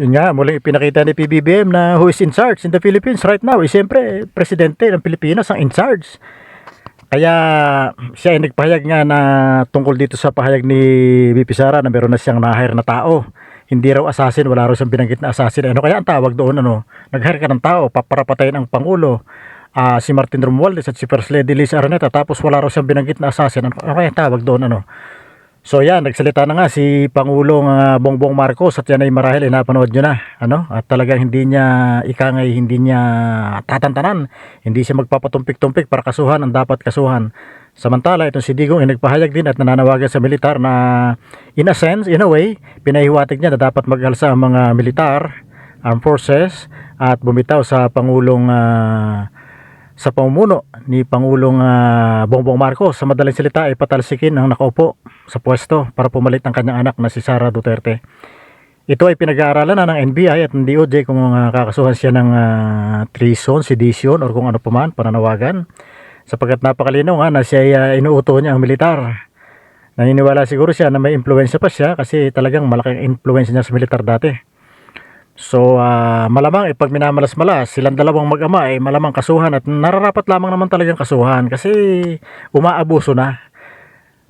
Yun nga, muling ipinakita ni PBBM na who is in charge in the Philippines right now. Eh, siyempre, presidente ng Pilipinas ang in charge. Kaya siya ay nagpahayag nga na tungkol dito sa pahayag ni BP Sara na meron na siyang na-hire na tao. Hindi raw assassin, wala raw siyang binanggit na assassin. Ano kaya ang tawag doon? Ano? Nag-hire ka ng tao, paparapatayin ang Pangulo. Ah, si Martin Romualdez at si First Lady Liz Araneta tapos wala raw siyang binanggit na assassin. Ano, ano kaya ang tawag doon? Ano? So yan, nagsalita na nga si Pangulong ah, Bongbong Marcos at yan ay marahil ay napanood nyo na. Ano? At talagang hindi niya, ikangay, hindi niya tatantanan. Hindi siya magpapatumpik-tumpik para kasuhan ang dapat kasuhan. Samantala, itong si Digong ay nagpahayag din at nananawagan sa militar na in a sense, in a way, pinahiwatig niya na dapat mag-alsa ang mga militar, armed forces, at bumitaw sa Pangulong ah, sa pamumuno ni Pangulong ah, Bongbong Marcos sa madaling salita ay patalsikin ang nakaupo sa pwesto para pumalit ang kanyang anak na si Sara Duterte. Ito ay pinag-aaralan na ng NBI at ng DOJ kung ah, kakasuhan siya ng ah, treason, sedition or kung ano pa man, pananawagan. Sapagkat napakalinaw nga na siya ay ah, inuuto niya ang militar. Naniniwala siguro siya na may impluensya pa siya kasi talagang malaking impluensya niya sa militar dati. So, ah, malamang eh, pag minamalas-malas, silang dalawang mag-ama ay malamang kasuhan at nararapat lamang naman talagang kasuhan kasi umaabuso na.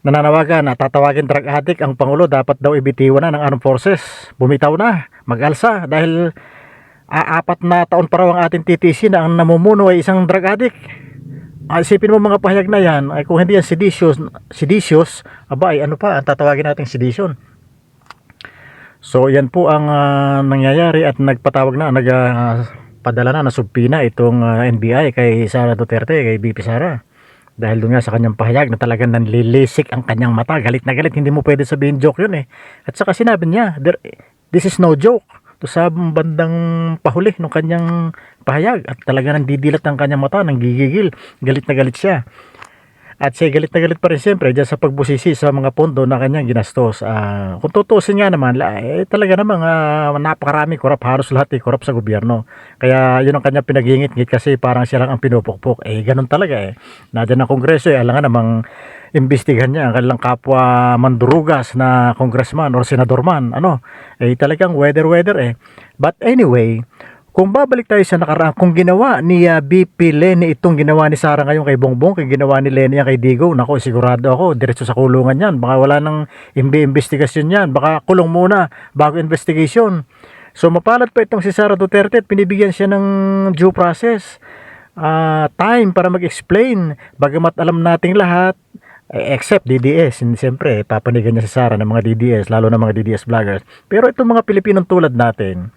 Nananawagan na tatawagin drug addict ang Pangulo dapat daw ibitiwan na ng armed forces. Bumitaw na, mag-alsa dahil aapat na taon pa raw ang ating TTC na ang namumuno ay isang drug addict. Ah, isipin mo mga pahayag na yan, ay kung hindi yan seditious, seditious, aba ay ano pa, ang tatawagin natin sedition. So yan po ang ah, nangyayari at nagpatawag na, nagpadala na na subpina itong ah, NBI kay Sara Duterte, kay BP Sara. Dahil doon nga sa kanyang pahayag na talagang nanlilisik ang kanyang mata. Galit na galit, hindi mo pwede sabihin joke yun eh. At saka sinabi niya, "There- this is no joke. To sa bandang pahuli ng kanyang pahayag. At talaga nandidilat ang kanyang mata, nanggigigil. Galit na galit siya. At siya galit na galit pa rin siyempre dyan sa pagbusisi sa mga pondo na kanyang ginastos. Ah, kung tutusin nga naman, eh, talaga namang ah, napakarami korap, halos lahat ay korap sa gobyerno. Kaya yun ang kanyang pinagingit-ngit kasi parang siya lang ang pinupukpok. Eh, ganun talaga eh. Nadyan ang kongreso eh, alam nga namang imbestigahan niya ang kanilang kapwa mandurugas na congressman or senador man. Ano, eh talagang weather-weather eh. But anyway, kung babalik tayo sa nakaraan, kung ginawa ni ah, BP Lenny itong ginawa ni Sara ngayon kay Bongbong, kung ginawa ni Lenny yan kay Digo, nako sigurado ako, diretso sa kulungan yan. Baka wala nang imbi-investigasyon yan. Baka kulong muna bago investigation. So mapalad pa itong si Sara Duterte at pinibigyan siya ng due process. ah, time para mag-explain. Bagamat alam nating lahat, eh, except DDS, siyempre, papanigan niya si Sara ng mga DDS, lalo na mga DDS vloggers. Pero itong mga Pilipinong tulad natin,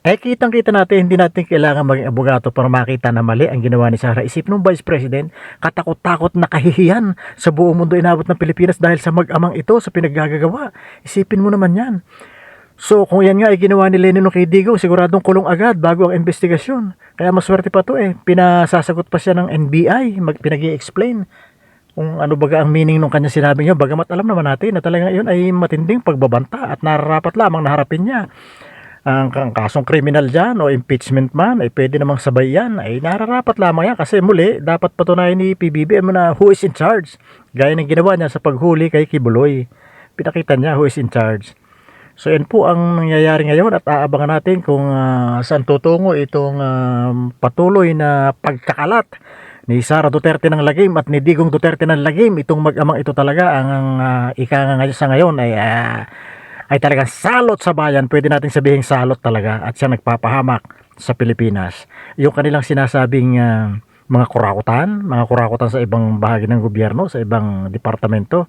eh kitang-kita natin, hindi natin kailangan maging abogato para makita na mali ang ginawa ni Sara. Isip nung Vice President, katakot-takot na kahihiyan sa buong mundo inabot ng Pilipinas dahil sa mag-amang ito sa pinaggagawa. Isipin mo naman yan. So kung yan nga ay ginawa ni Lennon kay Digo, siguradong kulong agad bago ang investigasyon. Kaya maswerte pa to eh. Pinasasagot pa siya ng NBI, mag, pinag-i-explain kung ano baga ang meaning nung kanya sinabi niya. Bagamat alam naman natin na talaga yun ay matinding pagbabanta at nararapat lamang na harapin niya ang, ang kasong kriminal dyan o impeachment man ay pwede namang sabay yan. Ay nararapat lamang yan kasi muli dapat patunayan ni PBBM na who is in charge. Gaya ng ginawa niya sa paghuli kay Kibuloy. Pinakita niya who is in charge. So yan po ang nangyayari ngayon at aabangan natin kung ah, saan tutungo itong ah, patuloy na pagkakalat ni Sara Duterte ng lagim at ni Digong Duterte ng lagim. Itong mag-amang ito talaga ang uh, ika nga ngayon sa ngayon ay ah, ay talagang salot sa bayan. Pwede nating sabihin salot talaga at siya nagpapahamak sa Pilipinas. Yung kanilang sinasabing ah, mga kurakutan, mga kurakutan sa ibang bahagi ng gobyerno, sa ibang departamento,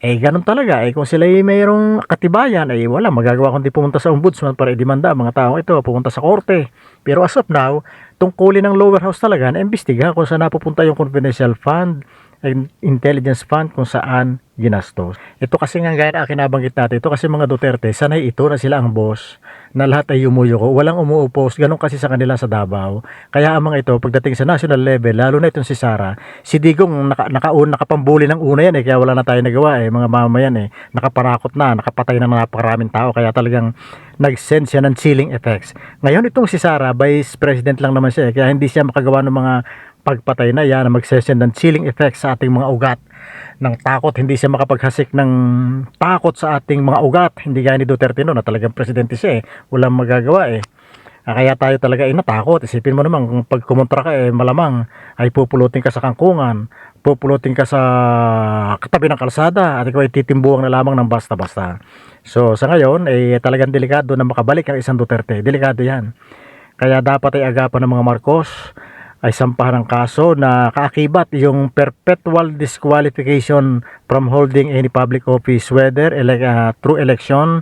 eh ganun talaga. Eh kung sila ay mayroong katibayan, eh wala, magagawa kundi pumunta sa ombudsman para idemanda mga taong ito, pumunta sa korte. Pero as of now, tungkulin ng lower house talaga na imbestiga kung saan napupunta yung confidential fund, intelligence fund kung saan ginastos. Ito kasi nga gaya na akin nabanggit natin, ito kasi mga Duterte, sanay ito na sila ang boss, na lahat ay yumuyuko, walang umuupos, ganun kasi sa kanila sa Davao. Kaya ang mga ito, pagdating sa national level, lalo na itong si Sara, si Digong naka, nakaun, nakapambuli ng una yan eh, kaya wala na tayo nagawa eh, mga mamayan eh, nakaparakot na, nakapatay na ng napakaraming tao, kaya talagang nag-send siya ng chilling effects. Ngayon itong si Sara, vice president lang naman siya eh, kaya hindi siya makagawa ng mga pagpatay na yan magsesend ng chilling effect sa ating mga ugat ng takot. Hindi siya makapaghasik ng takot sa ating mga ugat. Hindi gaya ni Duterte no na talagang presidente siya eh. Walang magagawa eh. Ah, kaya tayo talaga ay natakot. Isipin mo naman kung pag kumontra ka eh malamang ay pupulutin ka sa kangkungan pupulutin ka sa katabi ng kalsada at ikaw ay titimbuang na lamang ng basta-basta. So sa ngayon eh talagang delikado na makabalik ang isang Duterte. Delikado yan. Kaya dapat ay agapan ng mga Marcos ay sampahan kaso na kaakibat yung perpetual disqualification from holding any public office whether ele- ah, through election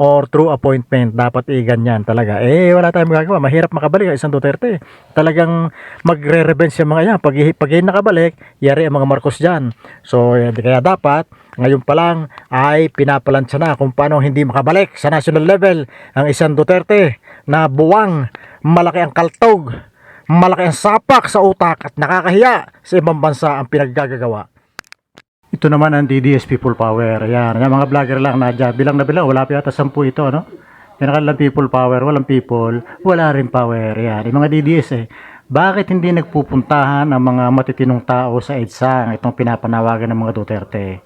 or through appointment. Dapat i ganyan talaga. Eh wala tayong magagawa. Mahirap makabalik ang isang Duterte. Talagang magre-revenge yung mga yan. Pag, pag nakabalik yari ang mga Marcos dyan. So eh, kaya dapat ngayon pa lang ay pinapalansya na kung paano hindi makabalik sa national level ang isang Duterte na buwang malaki ang kaltog malaki ang sapak sa utak at nakakahiya sa ibang bansa ang pinaggagawa ito naman ang DDS People Power. Ayan, yung mga vlogger lang na dyan. Bilang na bilang, wala pa yata 10 ito, no? Pinakalang People Power, walang people, wala rin power. Ayan, yung mga DDS eh. Bakit hindi nagpupuntahan ang mga matitinong tao sa EDSA itong pinapanawagan ng mga Duterte?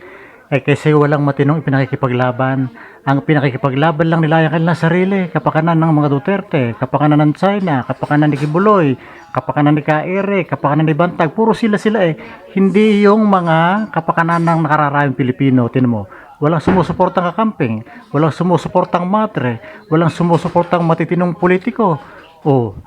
Eh kasi walang matinong pinakikipaglaban. Ang pinakikipaglaban lang nila yung kanilang sarili. Kapakanan ng mga Duterte, kapakanan ng China, kapakanan ni Kibuloy, kapakanan ni Kaire, kapakanan ni Bantag. Puro sila sila eh. Hindi yung mga kapakanan ng nakararayong Pilipino. Tinan mo, walang sumusuportang kakamping, walang sumusuportang matre, walang sumusuportang matitinong politiko. Oh,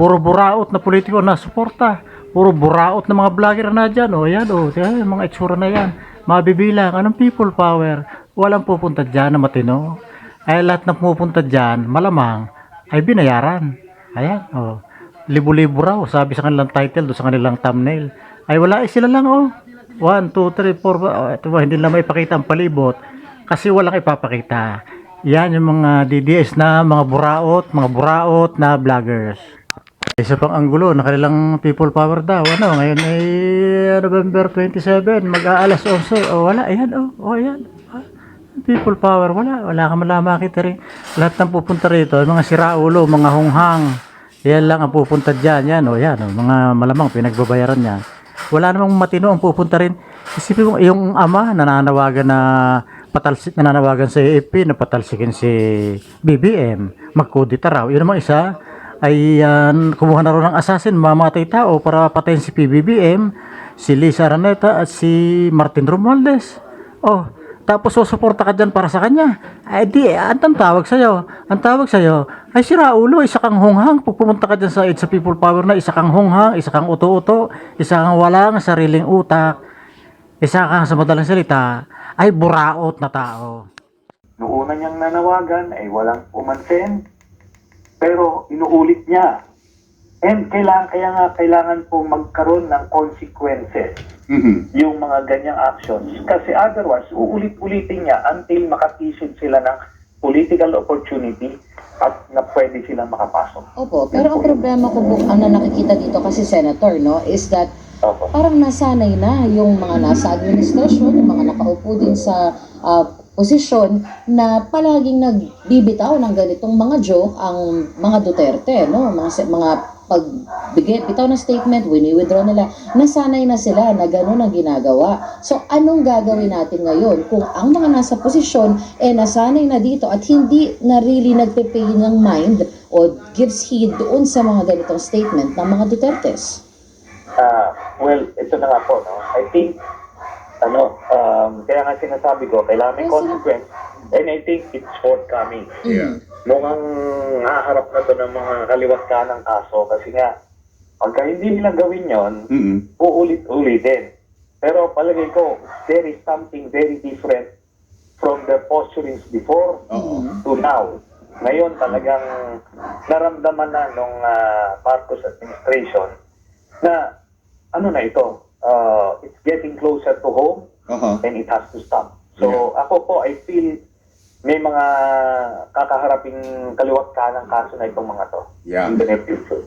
puro buraot na politiko na suporta. Puro buraot na mga vlogger na dyan. O, yan, o. Yan, mga itsura na yan. Mabibilang. Anong people power? Walang pupunta dyan na matino. Ay, lahat na pupunta dyan, malamang, ay binayaran. Ayan, o. Libo-libo raw, sabi sa kanilang title, do sa kanilang thumbnail. Ay, wala, eh, sila lang, o. 1, 2, 3, 4, oh, ito ba, hindi lang may ipakita ang palibot. Kasi walang ipapakita. Yan yung mga DDS na mga buraot, mga buraot na vloggers. Isa pang anggulo na kanilang people power daw. Ano, ngayon ay November 27, mag-aalas 11. O wala, ayan, o, oh, ayan. Ah, People power, wala, wala ka man makita rin. Lahat ng pupunta rito, mga siraulo, mga hunghang. Yan lang ang pupunta dyan, yan, o yan, o, mga malamang pinagbabayaran niya. Wala namang matino ang pupunta rin. Isipin mo, yung ama, nananawagan na patalsik, nananawagan sa AFP na patalsikin si BBM, magkudita raw. Yun naman isa, ay yan, kumuha na rin ng assassin, mamatay tao para patayin si PBBM, si Lisa Araneta at si Martin Romualdez. Oh, tapos susuporta ka dyan para sa kanya. Ay di, anong tawag sa'yo? Ang tawag sa'yo, ay si Raulo, isa kang hunghang. Pag pumunta ka dyan sa It's a People Power na, isa kang hunghang, isa kang uto-uto, isa kang walang sariling utak, isa kang sa madalang salita, ay buraot na tao. Noong una niyang nanawagan ay walang umansin, pero inuulit niya. And kailangan, kaya nga kailangan po magkaroon ng consequences Mhm. yung mga ganyang actions. Kasi otherwise, uulit-ulitin niya until makatisod sila ng political opportunity at na pwede silang makapasok. Opo, pero ang problema ko po, ang na nakikita dito kasi senator, no, is that Opo. parang nasanay na yung mga nasa administrasyon, yung mga nakaupo din sa ah, posisyon na palaging nagbibitaw ng ganitong mga joke ang mga Duterte, no? Mga mga pagbigay bitaw ng statement, wini-withdraw nila. Nasanay na sila na gano'n ang ginagawa. So anong gagawin natin ngayon kung ang mga nasa posisyon eh nasanay na dito at hindi na really nagpe-pay ng mind o gives heed doon sa mga ganitong statement ng mga Dutertes? Ah, well, ito na nga po, no? I think, ano, um, kaya nga sinasabi ko, kailangan may consequence. And I think it's forthcoming. Yeah. mukhang naharap na to ng mga kaliwat ka ng kaso kasi nga, pagka hindi nila gawin yon Mhm. uulit-ulitin. Pero palagay ko, there is something very different from the posturings before Oo. to now. Ngayon talagang naramdaman na nung ah, Marcos administration na ano na ito, uh, it's getting closer to home Aha. and it has to stop. So ako po, I feel may mga kakaharaping kaliwat ka ng kaso na itong mga to Yeah. in the near future.